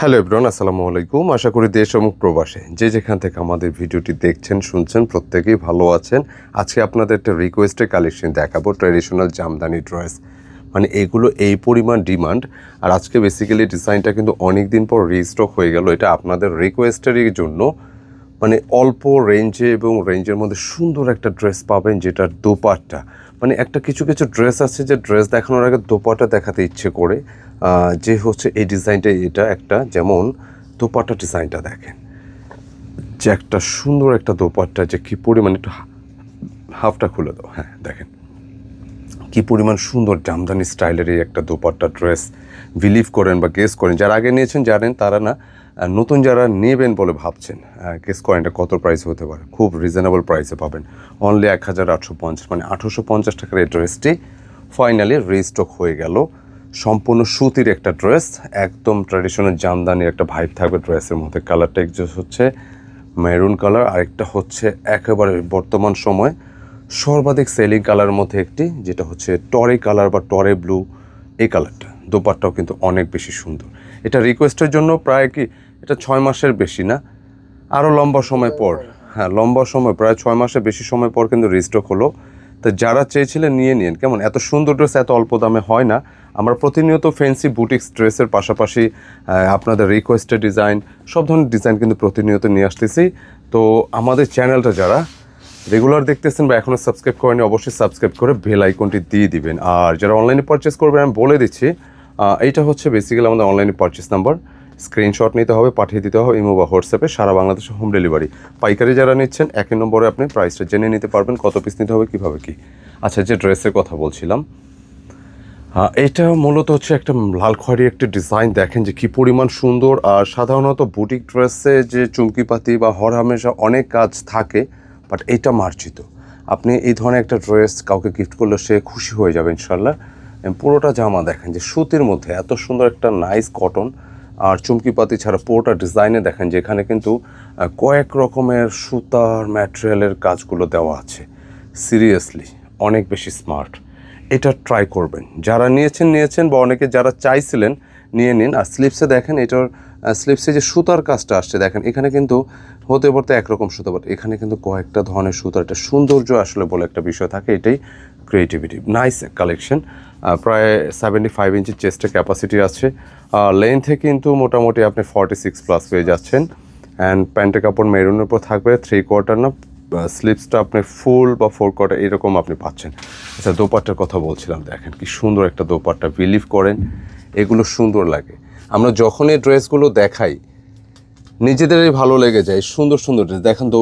Hello এব্রন আসসালামু আলাইকুম। আশা করি দেশ এবং প্রবাসে যে যেখান থেকে আমাদের ভিডিওটি দেখছেন, শুনছেন, প্রত্যেকেই ভালো আছেন। আজকে আপনাদের একটা রিকোয়েস্টের কালেকশন দেখাবো ট্র্যাডিশনাল জামদানি ড্রেস মানে এগুলো এই পরিমাণ ডিমান্ড আর আজকে বেসিক্যালি ডিজাইনটা কিন্তু অনেক দিন পর রিস্টক হয়ে গেল। এটা আপনাদের রিকোয়েস্টেরই জন্য মানে অল্প রেঞ্জে এবং রেঞ্জের মধ্যে সুন্দর একটা ড্রেস পাবেন যেটার দোপাট্টা। মানে একটা কিছু কিছু ড্রেস আছে যে ড্রেস দেখানোর আগে দোপাট্টা দেখাতে ইচ্ছে করে। যে হচ্ছে এই ডিজাইনটা, এটা একটা যেমন দোপাট্টা ডিজাইনটা দেখেন। যে একটা সুন্দর একটা দোপাট্টা যে কী পরিমাণ একটু হাফটা খুলে দাও। হ্যাঁ দেখেন। কি পরিমাণ সুন্দর জামদানি স্টাইলের এই একটা দোপাট্টা ড্রেস বিলিভ করেন বা গেস করেন। যারা আগে নিয়েছেন জানেন, তারা না নতুন যারা নেবেন বলে ভাবছেন কেস কয়েনটা কত প্রাইস হতে পারে? খুব রিজনেবল প্রাইসে পাবেন। অনলি এক হাজার আটশো পঞ্চাশ মানে আঠারোশো পঞ্চাশ টাকার এই ড্রেসটি ফাইনালি রিস্টক হয়ে গেল। সম্পূর্ণ সুতির একটা ড্রেস একদম ট্র্যাডিশনাল জামদানির একটা ভাইব থাকবে ড্রেসের মধ্যে। কালারটা একজোস হচ্ছে মেরুন কালার আরেকটা হচ্ছে একেবারে বর্তমান সময় সর্বাধিক সেলিং কালারের মধ্যে একটি, যেটা হচ্ছে টরে কালার বা টরে ব্লু এই কালারটা দোপাট্টাও কিন্তু অনেক বেশি সুন্দর। এটা রিকোয়েস্টের জন্য প্রায় কি এটা ছয় মাসের বেশি না আরও লম্বা সময় পর। হ্যাঁ লম্বা সময়, প্রায় ছয় মাসের বেশি সময় পর কিন্তু রিস্টক হলো। তো যারা চেয়েছিলেন নিয়ে নিন কেমন? এত সুন্দর ড্রেস এত অল্প দামে হয় না। আমরা প্রতিনিয়ত ফ্যান্সি বুটিক্স ড্রেসের পাশাপাশি আপনাদের রিকোয়েস্টেড ডিজাইন সব ধরনের ডিজাইন কিন্তু প্রতিনিয়ত নিয়ে আসতেছি। তো আমাদের চ্যানেলটা যারা রেগুলার দেখতেছেন বা এখনও সাবস্ক্রাইব করেনি অবশ্যই সাবস্ক্রাইব করে বেল আইকনটি দিয়ে দিবেন। আর যারা অনলাইনে পারচেস করবেন, আমি বলে দিচ্ছি এইটা হচ্ছে বেসিক্যালি আমাদের অনলাইনে পারচেস নাম্বার স্ক্রিনশট নিতে হবে, পাঠিয়ে দিতে হবে ইমো বা হোয়াটসঅ্যাপে। সারা বাংলাদেশে হোম ডেলিভারি। পাইকারি যারা নিচ্ছেন একই নম্বরে আপনি প্রাইসটা জেনে নিতে পারবেন, কত পিস নিতে হবে, কীভাবে কী। আচ্ছা যে ড্রেসের কথা বলছিলাম হ্যাঁ এটা মূলত হচ্ছে একটা লাল খয়েরি একটা ডিজাইন দেখেন যে কি পরিমাণ সুন্দর। আর সাধারণত বুটিক ড্রেসে যে চুমকিপাতি বা হর হামেশা অনেক কাজ থাকে বাট এটা মার্জিত। আপনি এই ধরনের একটা ড্রেস কাউকে গিফট করলে সে খুশি হয়ে যাবে ইনশাল্লাহ পুরোটা জামা দেখেন যে সুতির মধ্যে এত সুন্দর একটা নাইস কটন আর চুমকিপাতি ছাড়া পুরোটা ডিজাইনে দেখেন যেখানে কিন্তু কয়েক রকমের সুতার ম্যাটেরিয়ালের কাজগুলো দেওয়া আছে। সিরিয়াসলি অনেক বেশি স্মার্ট এটা ট্রাই করবেন। যারা নিয়েছেন নিয়েছেন বা অনেকে যারা চাইছিলেন, নিয়ে নিন। আর স্লিপসে দেখেন, এটার স্লিপসে যে সুতার কাজটা আসছে, দেখেন, এখানে কিন্তু হতে পারতে একরকম সুতা বাট এখানে কিন্তু কয়েকটা ধরনের সুতার একটা সৌন্দর্য আসলে বলে একটা বিষয় থাকে, এটাই ক্রিয়েটিভিটি নাইস কালেকশন প্রায় সেভেন্টি ফাইভ ইঞ্চি চেস্টের ক্যাপাসিটি আছে। আর লেন্থে কিন্তু মোটামুটি আপনি ফর্টি সিক্স প্লাস পেয়ে যাচ্ছেন। অ্যান্ড প্যান্টের কাপড় মেরুনের উপর থাকবে থ্রি কোয়ার্টার না স্লিপসটা আপনি ফুল বা ফোর কোয়ার্টার এরকম আপনি পাচ্ছেন। আচ্ছা দোপাট্টার কথা বলছিলাম, দেখেন কি সুন্দর একটা দোপাট্টা বিলিভ করেন, এগুলো সুন্দর লাগে। আমরা যখন এই ড্রেসগুলো দেখাই, নিজেদেরই ভালো লেগে যায়, সুন্দর সুন্দর ড্রেস। দেখেন দো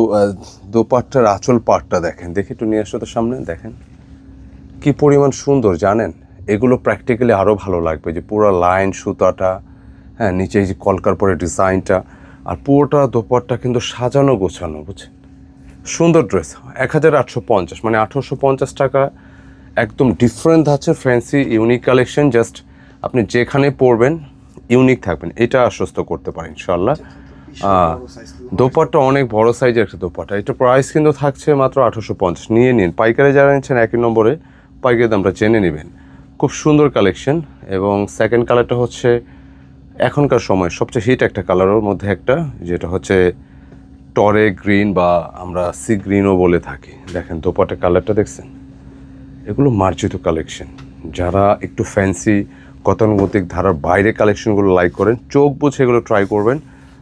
দোপাট্টার আঁচল পাটটা দেখেন, দেখি একটু নিয়ে আসো সামনে, দেখেন। কি পরিমাণ সুন্দর, জানেন? এগুলো প্র্যাকটিক্যালি আরও ভালো লাগবে, যে পুরো লাইন সুতাটা হ্যাঁ নিচে যে কলকার পরে ডিজাইনটা, আর পুরোটা দোপাট্টা কিন্তু সাজানো গোছানো, বুঝছেন? সুন্দর ড্রেস, এক হাজার আটশো পঞ্চাশ মানে আঠারোশো পঞ্চাশ টাকা একদম ডিফারেন্ট আছে ফ্যান্সি ইউনিক কালেকশন জাস্ট আপনি যেখানে পরবেন ইউনিক থাকবেন। এটা আশ্বস্ত করতে পারেন ইনশাল্লাহ আহ, দোপাট্টা অনেক বড় সাইজের একটা দোপাট্টা। এটা প্রাইস কিন্তু থাকছে মাত্র আঠারোশো পঞ্চাশ। নিয়ে নিন। পাইকারি যারা নিচ্ছেন একই নম্বরে পাইকারি দামটা জেনে নেবেন। খুব সুন্দর কালেকশন এবং সেকেন্ড কালারটা হচ্ছে এখনকার সময় সবচেয়ে হিট একটা কালারের মধ্যে একটা যেটা হচ্ছে টরে গ্রিন বা আমরা সি গ্রিনও বলে থাকি। দেখেন দোপাট্টা কালারটা দেখছেন? এগুলো মার্জিত কালেকশন যারা একটু ফ্যান্সি গতানুগতিক ধারার বাইরে কালেকশনগুলো লাইক করেন, চোখ বুঝে এগুলো ট্রাই করবেন।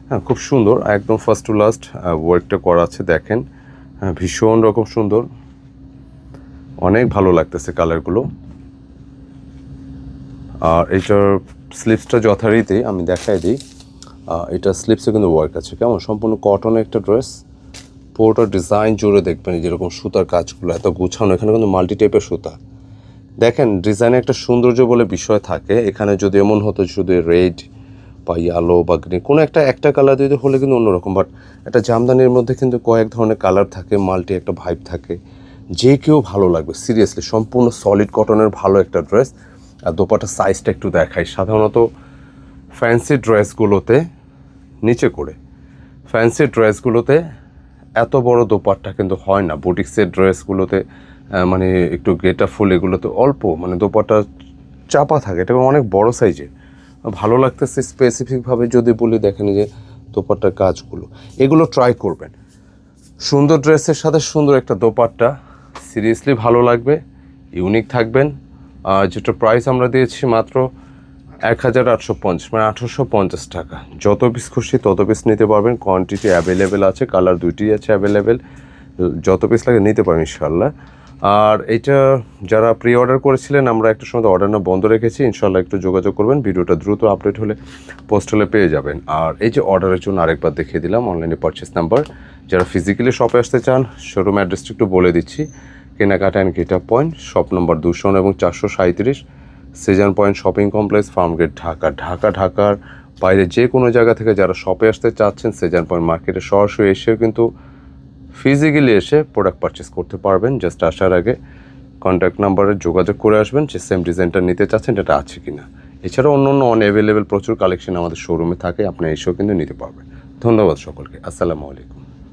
হ্যাঁ খুব সুন্দর, একদম ফার্স্ট টু লাস্ট ওয়ার্কটা করা আছে, দেখেন। হ্যাঁ ভীষণ রকম সুন্দর। অনেক ভালো লাগতেছে কালারগুলো আর এটার স্লিপসটা যথারীতি আমি দেখাই দিই। এটা স্লিপসে কিন্তু ওয়ার্ক আছে। কেমন? সম্পূর্ণ কটনের একটা ড্রেস পুরোটা ডিজাইন জুড়ে দেখবেন যেরকম সুতার কাজগুলো, এত গুছানো, এখানে কিন্তু মাল্টি টাইপের সুতা। দেখেন ডিজাইনে একটা সৌন্দর্য বলে বিষয় থাকে, এখানে যদি এমন হতো শুধু রেড বা ইয়ালো বা গ্রিন কোনো একটা একটা কালার যদি হলে কিন্তু অন্যরকম বাট একটা জামদানির মধ্যে কিন্তু কয়েক ধরনের কালার থাকে মাল্টি একটা ভাইব থাকে, যে কেউ ভালো লাগবে সিরিয়াসলি সম্পূর্ণ সলিড কটনের ভালো একটা ড্রেস আর দোপাটার সাইজটা একটু দেখাই। সাধারণত ফ্যান্সি ড্রেসগুলোতে নিচে করে ফ্যান্সি ড্রেসগুলোতে এত বড় দোপাট্টা কিন্তু হয় না। বুটিক্সের ড্রেসগুলোতে মানে একটু গেটা ফুল এগুলোতে অল্প মানে দোপাট্টা চাপা থাকে। এটা অনেক বড় সাইজের। ভালো লাগতেছে স্পেসিফিকভাবে যদি বলি দেখেন যে দোপাট্টার কাজগুলো। এগুলো ট্রাই করবেন। সুন্দর ড্রেসের সাথে সুন্দর একটা দোপাট্টা। সিরিয়াসলি ভালো লাগবে ইউনিক থাকবেন। আর যেটা প্রাইস আমরা দিয়েছি মাত্র এক হাজার আটশো পঞ্চাশ মানে আঠারোশো পঞ্চাশ টাকা। যত পিস খুশি তত পিস নিতে পারবেন। কোয়ান্টিটি অ্যাভেলেবেল আছে কালার দুইটি আছে অ্যাভেলেবেল যত পিস লাগে নিতে পারেন ইনশাল্লাহ আর এটা যারা প্রি অর্ডার করেছিলেন, আমরা একটা সময় অর্ডার না বন্ধ রেখেছি। ইনশাল্লাহ একটু যোগাযোগ করবেন। ভিডিওটা দ্রুত আপডেট হলে পোস্ট হলে পেয়ে যাবেন। আর এই যে অর্ডারের জন্য আরেকবার দেখিয়ে দিলাম অনলাইনে পারচেস নাম্বার যারা ফিজিক্যালি শপে আসতে চান শোরুম অ্যাড্রেসটা একটু বলে দিচ্ছি। কেনাকাটা and gate point shop number দুশো এবং চারশো সাঁত্রিশ Sezan point shopping complex Farmgate Dhaka Dhaka ঢাকার বাইরে যে কোনো জায়গা থেকে যারা শপে আসতে চাচ্ছেন সেজান পয়েন্ট মার্কেটে সরাসরি এসেও কিন্তু ফিজিক্যালি এসে প্রোডাক্ট পারচেস করতে পারবেন। জাস্ট আসার আগে কন্ট্যাক্ট নাম্বারে যোগাযোগ করে আসবেন যে সেম ডিজাইনটা নিতে চাচ্ছেন, এটা আছে কি না এছাড়াও অন্য অন্য অন অ্যাভেলেবেল প্রচুর কালেকশন আমাদের শোরুমে থাকে, আপনি এসেও কিন্তু নিতে পারবেন। ধন্যবাদ সকলকে। আসসালামু আলাইকুম।